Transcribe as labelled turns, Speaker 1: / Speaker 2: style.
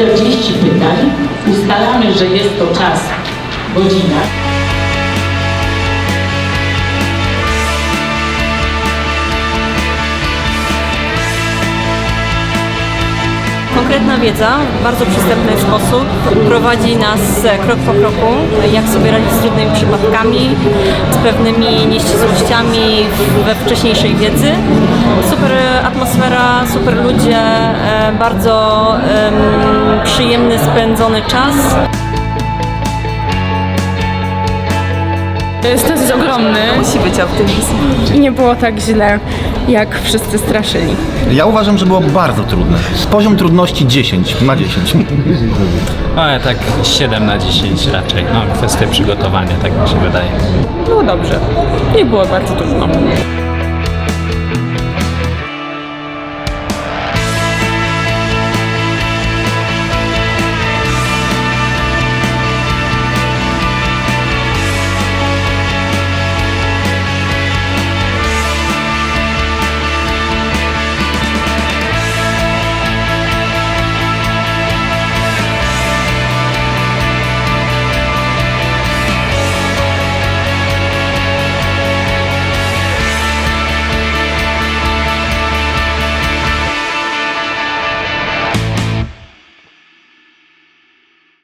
Speaker 1: 40 pytań. Ustalamy, że jest to czas godzina.
Speaker 2: Konkretna wiedza w bardzo przystępny sposób prowadzi nas e, krok po kroku, jak sobie radzić z trudnymi przypadkami, z pewnymi nieścisłościami we wcześniejszej wiedzy. Super atmosfera, super ludzie, e, bardzo em, przyjemny spędzony czas.
Speaker 3: Stres jest ogromny
Speaker 4: Musi być optymizm.
Speaker 3: i nie było tak źle, jak wszyscy straszyli.
Speaker 5: Ja uważam, że było bardzo trudne. Z poziom trudności 10 na 10.
Speaker 6: Ale tak 7 na 10 raczej. No, kwestia przygotowania, tak mi się wydaje.
Speaker 3: Było dobrze. Nie było bardzo trudno.